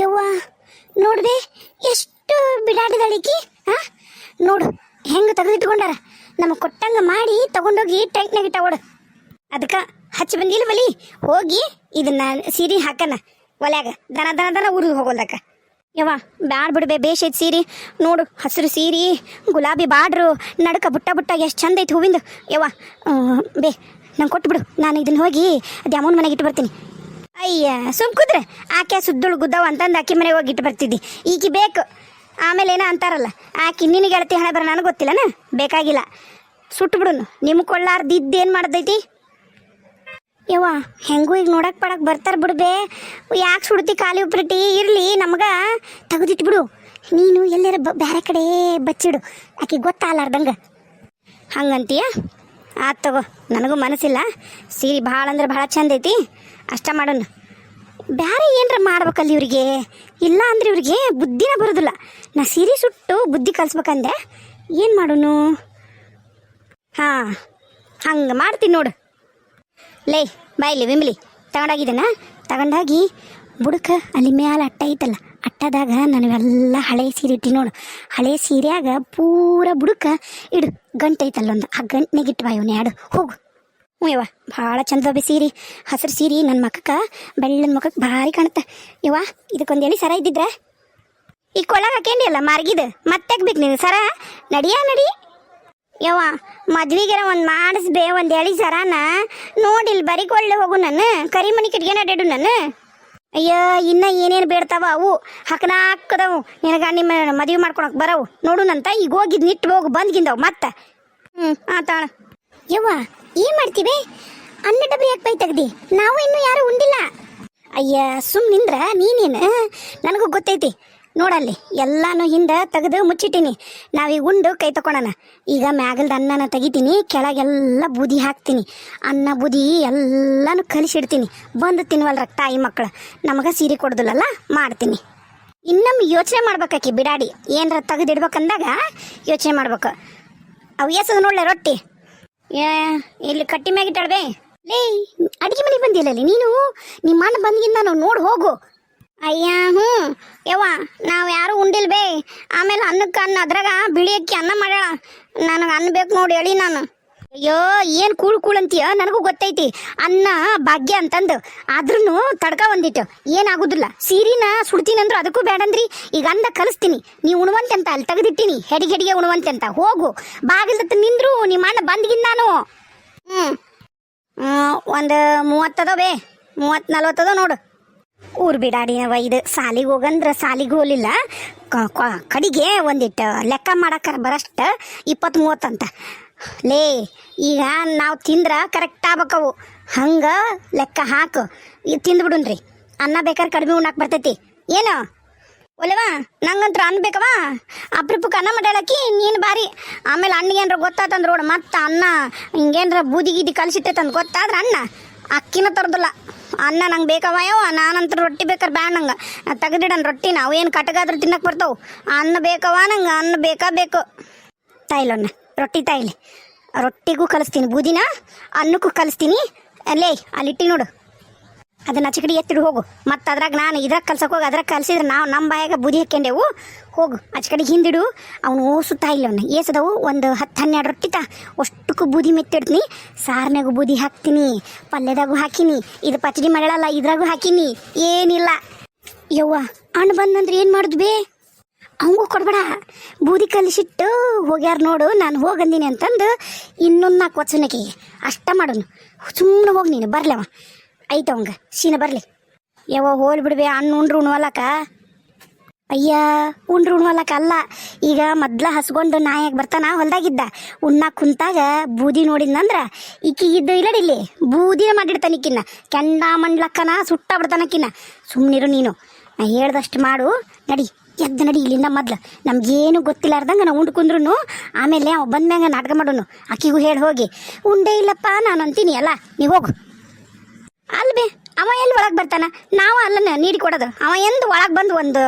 ಯವ್ವ, ನೋಡ್ದೆ ಎಷ್ಟು ಬಿಡಾಡಿದಳಿಕಿ ಹಾ ನೋಡು, ಹೆಂಗೆ ತೆಗೆದಿಟ್ಕೊಂಡಾರ? ನಮಗೆ ಕೊಟ್ಟಂಗ ಮಾಡಿ ತಗೊಂಡೋಗಿ ಟೈಟ್ನಾಗ ಇಟ್ಟಾವಡು ಅದಕ್ಕೆ ಹಚ್ಚಿ ಬಂದಿಲ್ಲ ಬಲಿ, ಹೋಗಿ ಇದನ್ನ ಸೀರೆ ಹಾಕನ. ಒಲ್ಯಾಗ ದನ ದನ ದನ ಊರಿಗೆ ಹೋಗೋದಕ್ಕ. ಯವ್ವ, ಬ್ಯಾಡ್ ಬಿಡ್ಬೆ ಬೇಷ್ ಐತಿ ಸೀರೆ. ನೋಡು, ಹಸಿರು ಸೀರೆ, ಗುಲಾಬಿ ಬಾಡ್ರು, ನಡಕ ಬುಟ್ಟ ಬುಟ್ಟ ಎಷ್ಟು ಚಂದ ಐತಿ ಹೂವಿಂದು. ಯವ್ವ ಬೇ, ನಂಗೆ ಕೊಟ್ಟು ಬಿಡು ನಾನು ಇದನ್ನ ಹೋಗಿ ದ್ಯಾಮೋನ್ ಮನೆಗೆ ಇಟ್ಟು ಬರ್ತೀನಿ. ಅಯ್ಯ, ಸುಮ್ ಕುದ್ರೆ. ಆಕೆ ಸುದ್ದುಳು ಗುದ್ದವ ಅಂತಂದು ಆಕಿ ಮನೆಗೆ ಹೋಗಿ ಇಟ್ಟು ಬರ್ತಿದ್ದಿ. ಈಕಿ ಬೇಕು. ಆಮೇಲೆ ಏನೋ ಅಂತಾರಲ್ಲ. ಆಕಿ ನಿನಗೆ ಹೇಳ್ತಿ ಹಣ ಬರ ನನಗೆ ಗೊತ್ತಿಲ್ಲನ? ಬೇಕಾಗಿಲ್ಲ. ಸುಟ್ಟು ಬಿಡುನು. ನಿಮ್ಗೆ ಕೊಳ್ಳಾರ್ದಿದ್ದು ಏನು ಮಾಡ್ದೈತಿ? ಯವ್ವ, ಹೆಂಗೂ ಈಗ ನೋಡಕ್ ಪಡಕ್ ಬರ್ತಾರ ಬಿಡ್ಬೇ ಯಾಕೆ ಸುಡ್ತಿ ಖಾಲಿ ಉಪ್ರಿಟಿ ಇರ್ಲಿ, ನಮಗ ತೆಗೆದಿಟ್ಟು ಬಿಡು. ನೀನು ಎಲ್ಲರ ಬ- ಬೇರೆ ಕಡೆ ಬಚ್ಚಿಡು. ಆಕೆ ಗೊತ್ತಾಗಲಾರ್ದಂಗೆ. ಹಂಗಂತೀಯ? ಆತ್ ತಗೋ. ನನಗೂ ಮನಸ್ಸಿಲ್ಲ. ಸೀರೆ ಭಾಳ ಅಂದ್ರೆ ಭಾಳ ಚಂದ ಐತಿ ಅಷ್ಟ ಮಾಡೋಣ. ಬೇರೆ ಏನರ ಮಾಡ್ಬೇಕಲ್ಲ ಇವ್ರಿಗೆ? ಇಲ್ಲ ಅಂದ್ರೆ ಇವ್ರಿಗೆ ಬುದ್ಧಿನ ಬರೋದಿಲ್ಲ. ನಾ ಸೀರೆ ಸುಟ್ಟು ಬುದ್ಧಿ ಕಲಿಸ್ಬೇಕಂದೆ, ಏನು ಮಾಡೋನು? ಹಾಂ, ಹಂಗೆ ಮಾಡ್ತೀನಿ ನೋಡು. ಲೇ, ಬಾಯ್ಲಿ, ವಿಮ್ಲಿ, ತಗೊಂಡೋಗಿದ್ದೇನ? ತಗೊಂಡೋಗಿ ಬುಡಕ ಅಲ್ಲಿ ಮ್ಯಾಲ ಅಟ್ಟ ಐತಲ್ಲ, ಅಟ್ಟದಾಗ ನನಗೆಲ್ಲ ಹಳೆ ಸೀರೆ ಇಟ್ಟಿ ನೋಡು. ಹಳೆ ಸೀರೆಯಾಗ ಪೂರ ಬುಡಕ ಇಡು ಗಂಟೆ ಐತಲ್ಲೊಂದು ಆ ಗಂಟೆ ಇಟ್ಟು ಬಾ ಇವನೇ ಆಡು ಹೋಗು. ಯವ್ವ, ಭಾಳ ಚಂದ ಬಿ ಸೀರೆ ಹಸಿರು ಸೀರೆ ನನ್ನ ಮಕ್ಕಕ್ಕೆ ಬೆಳ್ಳನ ಮುಖಕ್ಕೆ ಭಾರಿ ಕಾಣುತ್ತೆ. ಯವ್ವ ಇದಕ್ಕೊಂದು ಎಳಿ ಸರ ಇದ್ದಿದ್ರೆ? ಈ ಕೊಳ ಹಾಕೇಂಡಿ ಅಲ್ಲ ಮಾರ್ಗಿದ? ಮತ್ತೆ ಬೇಕು ನೀನು, ಸರ? ನಡಿಯ, ನಡಿ. ಯವ್ವ, ಮದ್ವಿಗೆರ ಒಂದು ಮಾಡಿಸ್ಬೇ ಒಂದು ಎಳಿ ಸರಾನ. ನೋಡಿಲ್ ಬರೀ ಕೊಳ್ಳೆ ಹೋಗು ನಾನು ಕರಿಮಣಿ ಕಿಟ್ಗೆ ನಡೆಡು ನಾನು ಅಯ್ಯ, ಇನ್ನ ಏನೇನು ಬೇಡ್ತಾವ ಅವು? ಹಕ್ಕನ ಹಾಕದವು ನಿನಗ ನಿಮ್ಮ ಮದುವೆ ಮಾಡ್ಕೊಳಕ್ ಬರವು. ನೋಡುನಂತ ಈಗ ಹೋಗಿದ್ ನಿಟ್ಟು ಹೋಗು ಬಂದ್ಗಿಂದವು ಮತ್ತೆ. ಹ್ಞೂ ಆತಾಳ. ಯವ್ವ ಏನ್ ಮಾಡ್ತೀವಿ? ಅನ್ನ ಡಬ್ಬಿ ಯಾಕೆ ಬೈ ತೆಗ್ದಿ? ನಾವು ಇನ್ನು ಯಾರು ಉಂಡಿಲ್ಲ. ಅಯ್ಯ, ಸುಮ್ ನಿಂದ್ರ, ನೀನೇನು? ನನಗೂ ಗೊತ್ತೈತಿ. ನೋಡಲ್ಲಿ ಎಲ್ಲಾನು ಹಿಂದೆ ತೆಗೆದು ಮುಚ್ಚಿಟ್ಟಿನಿ. ನಾವೀಗ ಉಂಡು ಕೈ ತಕೊಳಣ ಈಗ ಮ್ಯಾಗಲ್ದ ಅನ್ನನ ತೆಗಿತೀನಿ, ಕೆಳಗೆಲ್ಲ ಬೂದಿ ಹಾಕ್ತೀನಿ. ಅನ್ನ ಬೂದಿ ಎಲ್ಲಾನು ಕಲಿಸಿಡ್ತೀನಿ. ಬಂದು ತಿನ್ವಲ್ರ ತಾಯಿ ಮಕ್ಕಳು ನಮಗ ಸೀರೆ ಕೊಡ್ದಲ್ಲ ಮಾಡ್ತೀನಿ. ಇನ್ನೊಮ್ಮೆ ಯೋಚನೆ ಮಾಡ್ಬೇಕಾಕಿ ಬಿಡಾಡಿ. ಏನರ ತೆಗೆದಿಡ್ಬೇಕಂದಾಗ ಯೋಚನೆ ಮಾಡ್ಬೇಕು. ಅವು ಎಸದು ನೋಡ್ಲೆ ರೊಟ್ಟಿ. ಇಲ್ಲಿ ಕಟ್ಟಿ ಮ್ಯಾಗ ಇಟ್ಟಾಳ್ಬೇ ಲೇ, ಅಡಿಗೆ ಮನೆ ಬಂದಿಲ್ಲ ಅಲ್ಲಿ ನೀನು? ನಿಮ್ಮ ಅಣ್ಣ ಬಂದ್ಗಿಂದ ನಾವು ನೋಡಿ ಹೋಗು. ಅಯ್ಯ, ಹ್ಞೂ. ಯವ್ವ, ನಾವು ಯಾರು ಉಂಡಿಲ್ ಬೇ. ಆಮೇಲೆ ಅನ್ನಕ್ಕೆ ಅನ್ನ, ಅದ್ರಾಗ ಬಿಳಿ ಅಕ್ಕಿ ಅನ್ನ ಮಾಡ್ಯಾಳ. ನನಗೆ ಅನ್ನ ಬೇಕು ನೋಡಿ ಹೇಳಿ ನಾನು. ಅಯ್ಯೋ, ಏನು ಕೂಳು ಕೂಳ್ ನನಗೂ ಗೊತ್ತೈತಿ. ಅನ್ನ, ಭಾಗ್ಯ ಅಂತಂದು. ಆದ್ರೂ ತಡ್ಕ ಒಂದಿಟ್ಟು ಏನಾಗುದಿಲ್ಲ. ಸೀರಿನ ಸುಡ್ತೀನಂದ್ರು ಅದಕ್ಕೂ ಬೇಡಂದ್ರಿ ಈಗ ಅಂದ ಕಲಿಸ್ತೀನಿ. ನೀವು ಉಣವಂತೆ ಅಂತ ಅಲ್ಲಿ ತೆಗೆದಿಟ್ಟಿನಿ. ಹೆಡಿಗೆ ಹೆಡಿಗೆ ಉಣವಂತೆ ಅಂತ ಹೋಗು. ಬಾಗಿಲ್ದತ್ತ ನಿಂದ್ರು ನಿಮ್ಮ ಅಣ್ಣ ಬಂದ್ಗಿನ್ ನಾನು. ಹ್ಞೂ ಒಂದು ಮೂವತ್ತದ ಬೇ. ಮೂವತ್ತು ನಲ್ವತ್ತದ ನೋಡು. ಊರ್ ಬಿಡಾಡಿನವ ಇದು ಸಾಲಿಗೆ ಹೋಗಂದ್ರ ಸಾಲಿಗೆ ಕ- ಕಡಿಗೆ ಒಂದಿಟ್ಟು ಲೆಕ್ಕ ಮಾಡಕ್ಕೆ ಬರಷ್ಟ ಇಪ್ಪತ್ತು ಮೂವತ್ತಂತ. ಲೇ, ಈಗ ನಾವು ತಿಂದ್ರೆ ಕರೆಕ್ಟ್ ಆಗ್ಬೇಕವು. ಹಂಗೆ ಲೆಕ್ಕ ಹಾಕು. ಈಗ ತಿಂದ್ಬಿಡುನ್ರಿ ಅನ್ನ ಬೇಕಾದ್ರೆ ಕಡಿಮೆ ಉಣ್ಣಾಕ್ ಬರ್ತೈತಿ. ಏನು? ಒಲೆವಾ, ನಂಗಂತ್ರ ಅನ್ನ ಬೇಕವ? ಅಪ್ರೂಪಕ್ಕೆ ಅನ್ನ ಮಾಡ್ಯಾಳಕ್ಕಿ ನೀನು ಬಾರಿ. ಆಮೇಲೆ ಅಣ್ಣಿಗೆ ಏನ್ರ ಗೊತ್ತಾತಂದ್ರೆ ನೋಡು, ಮತ್ತೆ ಅನ್ನ ಹಿಂಗೇನ್ರ ಬೂದಿ ಗೀದಿ ಅಂತ ಗೊತ್ತಾದ್ರೆ ಅಣ್ಣ ಅಕ್ಕಿನ ತರದಿಲ್ಲ. ಅನ್ನ ನಂಗೆ ಬೇಕವ ಯಾವ ನಾನಂತರ ರೊಟ್ಟಿ ಬೇಕಾರೆ ಬ್ಯಾಡ ನಂಗೆ. ತೆಗೆದಿಡನ್ ರೊಟ್ಟಿ, ನಾವು ಏನು ಕಟಗಾದ್ರೂ ತಿನ್ನಕ್ಕೆ ಬರ್ತಾವು. ಅನ್ನ ಬೇಕವ ನಂಗೆ? ಅನ್ನ ಬೇಕಾ ಬೇಕು? ತಾಯಿಲನ್ನ. ರೊಟ್ಟಿ ತಾಯಿಲಿ ರೊಟ್ಟಿಗೂ ಕಲಿಸ್ತೀನಿ. ಬೂದಿನ, ಅನ್ನಕ್ಕೂ ಕಲಿಸ್ತೀನಿ. ಅಲ್ಲೇ ಅಲ್ಲಿಟ್ಟಿ ನೋಡು. ಅದನ್ನ ಚಿಕಡಿ ಎತ್ತಿಡು, ಹೋಗು. ಮತ್ತು ಅದ್ರಾಗ ನಾನು ಇದ್ರಾಗ ಕಲ್ಸಕ್ಕೆ ಹೋಗಿ. ಅದ್ರಾಗ ಕಲ್ಸಿದ್ರೆ ನಾವು ನಮ್ಮ ಬಾಯಾಗ ಬುದಿ ಹಾಕ್ಯಂಡೆವು ಹೋಗು. ಆಚೆ ಹಿಂದಿಡು. ಅವನು ಓಸುತ್ತಾ ಇಲ್ಲ ಅವನು. ಏಸದವು ಒಂದು ಹತ್ತು ಹನ್ನೆರಡು ರೊಟ್ಟಿ ತಾ. ಅಷ್ಟಕ್ಕೂ ಬೂದಿ ಮೆತ್ತಿಡ್ತೀನಿ. ಸಾರ್ನಾಗೂ ಬೂದಿ ಹಾಕ್ತೀನಿ. ಪಲ್ಯದಾಗೂ ಹಾಕಿನಿ. ಇದು ಪಚಡಿ ಮಾಡಲ್ಲ ಇದ್ರಾಗೂ ಹಾಕಿನಿ. ಏನಿಲ್ಲ. ಯವ್ವ, ಅಣ್ಣ ಬಂದಂದ್ರೆ ಏನು ಮಾಡುದು ಬೇ? ಅವಂಗೂ ಕೊಡ್ಬೇಡ. ಬೂದಿ ಕಲಿಸಿಟ್ಟು ಹೋಗ್ಯಾರ ನೋಡು, ನಾನು ಹೋಗಂದಿನಿ ಅಂತಂದು ಇನ್ನೊಂದು ನಾಲ್ಕು ವಚನಕ್ಕೆ ಅಷ್ಟ ಮಾಡೋನು. ಸುಮ್ಮನೆ ಹೋಗಿ ನೀನು ಬರ್ಲವ ಐತ ಅವಂಗ, ಸೀನ ಬರಲಿ. ಯಾವ ಹೋಲ್ ಬಿಡಬೇ ಹಣ್ಣು ಉಂಡ್ರು ಉಣ್ವಲಕ ಅಯ್ಯ, ಉಂಡ್ರು ಉಣ್ವಲಕ ಅಲ್ಲ. ಈಗ ಮೊದ್ಲ ಹಸ್ಕೊಂಡು ನಾಯಾಗ ಬರ್ತಾನ, ಹೊಲ್ದಾಗಿದ್ದ. ಉಣ್ಣ ಕುಂತಾಗ ಬೂದಿ ನೋಡಿದ್ನಂದ್ರ ಇಲ್ಲಡಿ ಇಲ್ಲಡಿಲ್ಲಿ ಬೂದಿನ ಮಾಡಿಡ್ತಾನ ಇಕ್ಕಿನ್ನ ಕೆಂಡ ಮಂಡ್ಲಕ್ಕನ ಸುಟ್ಟ ಬಿಡ್ತಾನಕ್ಕಿನ್ನ ಸುಮ್ಮನಿರು ನೀನು. ನಾ ಹೇಳ್ದಷ್ಟು ಮಾಡು. ನಡಿ. ಎದ್ದು ನಡಿ ಇಲ್ಲಿಂದ ಮೊದ್ಲು. ನಮ್ಗೇನು ಗೊತ್ತಿಲ್ಲಾರ್ದಂಗೆ ನಾವು ಉಂಡು ಕುಂದ್ರು ಆಮೇಲೆ ಅವ ಬಂದ್ಮ್ಯಾಗ ನಾಟಕ ಮಾಡೋನು. ಆಕಿಗೂ ಹೇಳಿ ಹೋಗಿ, ಉಂಡೇ ಇಲ್ಲಪ್ಪ ನಾನು ಅಂತೀನಿ ಅಲ್ಲ ನೀವು ಹೋಗು. ಅಲ್ಬೇ ಅವ ಎಲ್ಲಿ ಒಳಗೆ ಬರ್ತಾನ? ನಾವು ಅಲ್ಲನ ನೀಡಿ ಕೊಡೋದು. ಅವ ಎಂದು ಒಳಗೆ ಬಂದು ಒಂದು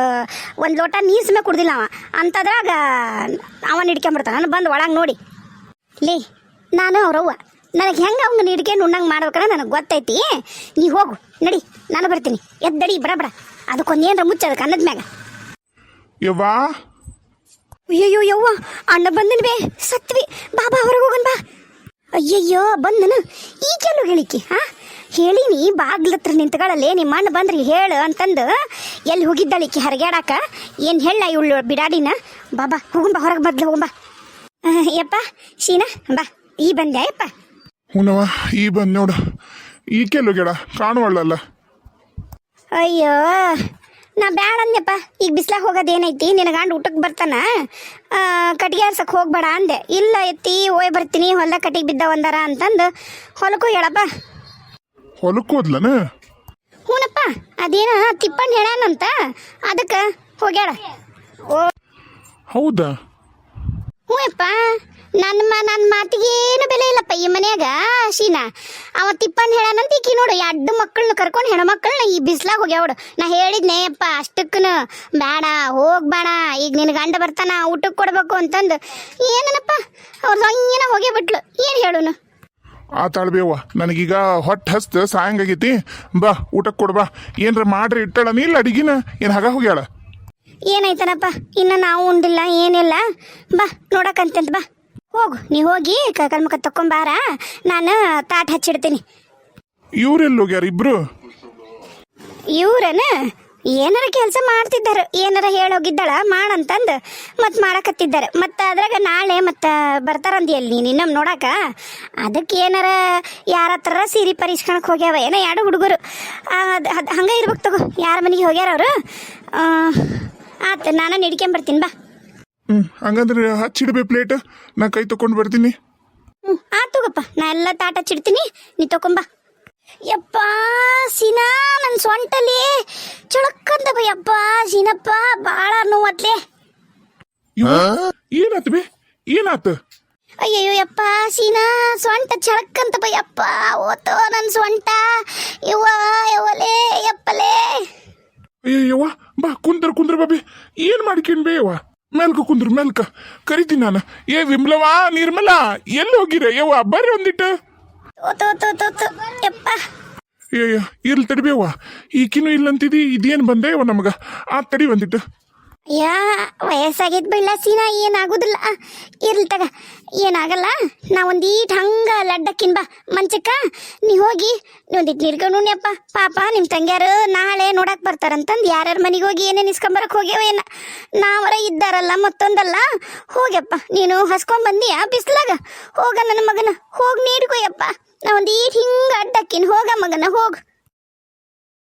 ಒಂದು ಲೋಟ ನೀರು ಸುಮ್ಮನೆ ಕುಡ್ದಿಲ್ಲ ಅವ. ಅಂತದ್ರಾಗ ಅವ ನಾನು ಬಂದು ಒಳಗೆ ನೋಡಿ. ಲೇ, ನಾನು ಅವ್ರವ್ವ. ನನಗೆ ಹೆಂಗೆ ಅವ್ನ ನೀಡ್ಕೊಂಡು ಉಣ್ಣಂಗೆ ಮಾಡ್ಬೇಕಂದ್ರೆ ನನಗೆ ಗೊತ್ತೈತಿ. ನೀ ಹೋಗು, ನಡಿ, ನಾನು ಬರ್ತೀನಿ. ಎದ್ದಡಿ ಬಡ ಬಡ. ಅದಕ್ಕೊಂದೇನರ ಮುಚ್ಚದ ಅನ್ನದ ಮ್ಯಾಗ. ಯವ್ವಾ? ಅಯ್ಯಯ್ಯೋ ಯವ್ವ ಅಣ್ಣ ಬಂದನ್ ಬೇ ಸತ್ವಿ ಬಾಬಾ ಹೊರಗೆ ಹೋಗನ್ ಬಾ. ಅಯ್ಯಯ್ಯೋ ಬಂದನು. ಕೆಲವು ಹೇಳಿಕೆ ಹಾ? ಹೇಳಿನಿ ಬಾಗ್ಲತ್ರ ನಿಂತ್ಗಳಲ್ಲೇ ನಿಮ್ಮ ಅಣ್ಣ ಬಂದ್ರಿ ಹೇಳು ಅಂತಂದು. ಎಲ್ಲಿ ಹೋಗಿದ್ದಳಿಕೆ ಹರಗ್ಯಾಡಕ? ಏನು ಹೇಳ ಇವಳು ಬಿಡಾಡಿನ? ಬಾ ಬಾ ಹೋಗುಂಬಾ ಹೊರಗೆ ಬದ್ಲು ಹೋಗುಂಬಾ ಬಾ. ಯಪ್ಪ ಶೀನಾ ಬಾ ಈ ಬಂದ್ಯಾ ಯಪ್ಪ? ಹುನವ ಈ ಬಂದ್ ನೋಡು. ಈ ಕೆಲವು ಗಿಡ ಕಾಣುವಳ್ಳಲ್ಲ ಅಯ್ಯೋ ನಾ ಬ್ಯಾಡ ಅಂದ್ಯಪ್ಪ. ಈಗ ಬಿಸ್ಲಾಗ ಹೋಗೋದೇನೈತಿ? ಏನೈತಿ ಗಂಡ ಊಟಕ್ಕೆ ಬರ್ತಾನ? ಕಟ್ಗೆ ಆರ್ಸಕ್ ಹೋಗ್ಬೇಡ ಅಂದೆ. ಇಲ್ಲ ಎತ್ತಿ ಹೋಯ್ ಬರ್ತೀನಿ ಹೊಲ ಕಟ್ಟಿಗೆ ಬಿದ್ದ ಒಂದರ ಅಂತಂದು ಹೊಲಕ್ಕೂ ಹೇಳಪ್ಪ ಹೊಲಕ್ಕೆ ಹೋದ್ಲನ? ಹ್ಞೂನಪ್ಪ ಅದೇನ ತಿಪ್ಪಣ್ಣ ಹೇಳಾನಂತ ಅದಕ್ಕೆ ಹೋಗ್ಯಾಳ. ಓ ಹೌದಾ? ಹ್ಞೂ ಅಪ್ಪ ನನ್ನ ಮ ನನ್ನ ಮಾತಿಗೆ ಏನು ಬೆಲೆ ಇಲ್ಲಪ್ಪ ಈ ಮನ್ಯಾಗ, ಶೀನಾ. ಅವ ತಿಪ್ಪನ್ ಹೇಳಾನಂತ ಈಕಿ ನೋಡು, ಎರಡು ಮಕ್ಕಳನ್ನ ಕರ್ಕೊಂಡು ಹೆಣ್ಮಕ್ಳನ್ನ ಈ ಬಿಸ್ಲಾಗ ಹೋಗ್ಯಾವಡು ನಾ ಹೇಳಿದ್ನೆ, ಅಪ್ಪ, ಅಷ್ಟಕ್ಕನ ಬೇಡ ಹೋಗ್ಬೇಡ ಈಗ ನಿನ್ನ ಗಂಡ ಬರ್ತಾನ ಊಟಕ್ಕೆ ಕೊಡ್ಬೇಕು ಅಂತಂದು. ಏನನಪ್ಪ, ಅವ್ರ ಸಂಗೇನ ಹೋಗೇ ಬಿಟ್ಲು. ಏನು ಹೇಳುನು? ಆ ತಾಳ್ಬೇವ ನನಗೀಗ ಹೊಟ್ಟೆ ಹಸ್ತ ಸಾಯಂಗಾಗೈತಿ. ಬಾ ಊಟಕ್ಕೆ ಕೊಡ್ಬಾ ಏನ್ರ ಮಾಡ್ರಿ ಇಟ್ಟಳ ಇಲ್ಲ ಅಡಿಗಿನ? ಏನು ಹಾಗ ಹೋಗ್ಯಾಳ? ಏನಾಯ್ತನಪ್ಪ? ಇನ್ನು ನಾವು ಉಂಡಿಲ್ಲ ಏನಿಲ್ಲ. ಬಾ ನೋಡಕ್ಕಂತಂತ ಬಾ. ಹೋಗು ನೀ ಹೋಗಿ ಕಲ್ಮುಖ ಮುಖ ತಕೊಂಬಾರ ನಾನು ತಾಟ್ ಹಚ್ಚಿಡ್ತೀನಿ. ಇವ್ರೆಲ್ಲೋಗ್ಯಾರ ಇಬ್ರು? ಇವ್ರನ ಏನಾರ ಕೆಲಸ ಮಾಡ್ತಿದ್ದಾರೆ. ಏನಾರ ಹೇಳೋಗಿದ್ದಾಳ ಮಾಡಂತಂದು ಮತ್ತೆ ಮಾಡಕತ್ತಿದ್ದಾರೆ. ಮತ್ತು ಅದ್ರಾಗ ನಾಳೆ ಮತ್ತು ಬರ್ತಾರಂದಿ ಅಲ್ಲಿ ನೀನು ಇನ್ನೊಮ್ಮೆ ನೋಡಾಕ. ಅದಕ್ಕೆ ಏನಾರ ಯಾರ ಹತ್ರ ಸೀರೆ ಪರಿಸ್ಕೊಳಕ್ಕೆ ಹೋಗ್ಯಾವ? ಏನೋ ಎರಡು ಹುಡುಗರು. ಅದು ಅದು ಹಂಗೆ ಇರ್ಬೇಕು ತಗೋ. ಯಾರ ಮನೆಗೆ ಹೋಗ್ಯಾರ ಅವರು? ಆತು ನಾನು ನಿಡ್ಕೊಂಬರ್ತೀನಿ ಬಾ. ಹ್ಞೂ ಹಂಗಂದ್ರೆ ಹಚ್ಚಿಡ್ಬೇ ಪ್ಲೇಟ್ ನಾ ಕೈ ತಕೊಂಡ್ ಬರ್ತೀನಿ. ಹ್ಞೂ ಆತು ತಗೋಪ್ಪ ನಾ ಎಲ್ಲ ತಾಟ ಹಚ್ಚಿಡ್ತೀನಿ ನೀ ತಕೊಂಬ ಯಪ್ಪ ಸೀನಾ ನನ್ನ ಸೊಂಟಲ್ಲಿ. ಚಳಕ್ಕಂದ ಯಪ್ಪ ಸೀನಪ್ಪ ಭಾಳ ನೋವತ್ಲೆ. ಏನಾತ ಬೇ? ಏನಾತ? ಅಯ್ಯಯ್ಯೋ ಯಪ್ಪ ಸೀನಾ ಸೊಂಟ ಚಳಕ್ಕಂತ ಯಪ್ಪ ಓತೋ ನನ್ನ ಸೊಂಟ. ಇವ್ವ ಯವಲೇ ಯಪ್ಪಲೇ. ಅಯ್ಯವ್ವ ಬಾ ಕುಂದ್ರ ಕುಂದ್ರ ಬಾಬಿ. ಏನ್ ಮಾಡ್ಕೊಂಡ್ ಬೇ ಯವ್ವ ಮೆಲ್ಕ ಕುಂದ್ರ ಮೆಲ್ಕ. ಕರಿತೀನಿ ನಾನು. ಏ ವಿಮ್ಲವಾ ನಿರ್ಮಲ ಎಲ್ಲಿ ಹೋಗಿರ ಯವ್ವ ಬರ್ರಿ ಒಂದಿಟ್ಟು. ಅಯ್ಯಯ್ಯ ಇರ್ಲಿ ತಡಿಬೇವ ಈಕಿನೂ ಇಲ್ಲಂತಿದಿ ಇದೇನು ಬಂದೆ ಯವ್ವ ನಮಗ? ಆ ತಡಿ ಒಂದಿಟ್ಟು. ಯಾ ವಯಸ್ಸಾಗಿದ್ದು ಬಿಡ್ಲ ಸೀನಾ, ಏನಾಗುದಿಲ್ಲ. ಇರ್ಲಿ ತಗ, ಏನಾಗಲ್ಲ. ನಾ ಒಂದೀಟ್ ಹಂಗ ಲಡ್ಡಕ್ಕಿನ್ ಬಾ, ಮಂಚಕ್ಕ. ನೀ ಹೋಗಿ ನೀ ಒಂದಿಟ್ ನೀರ್ಕೊಂಡು ಪಾಪ ನಿಮ್ಮ ತಂಗ್ಯಾರು ನಾಳೆ ನೋಡಕ್ ಬರ್ತಾರಂತಂದು ಯಾರ್ಯಾರ ಮನೆಗೆ ಹೋಗಿ ಏನೇನು ಇಸ್ಕೊಂಬರಕ್ ಹೋಗ್ಯಾವ ಏನ? ನಾವರ ಇದ್ದಾರಲ್ಲ ಮತ್ತೊಂದಲ್ಲ. ಹೋಗ್ಯಪ್ಪ, ನೀನು ಹಸ್ಕೊಂಡ್ ಬಂದಿಯಾ ಬಿಸ್ಲಾಗ. ಹೋಗ ನನ್ನ ಮಗನ, ಹೋಗಿ ನೀಡ್ಕೊಯ್ಯಪ್ಪ ನಾ ಒಂದೀಟ್ ಹಿಂಗ ಅಡ್ಡಕ್ಕಿನ್ ಹೋಗ ಮಗನ, ಹೋಗ್.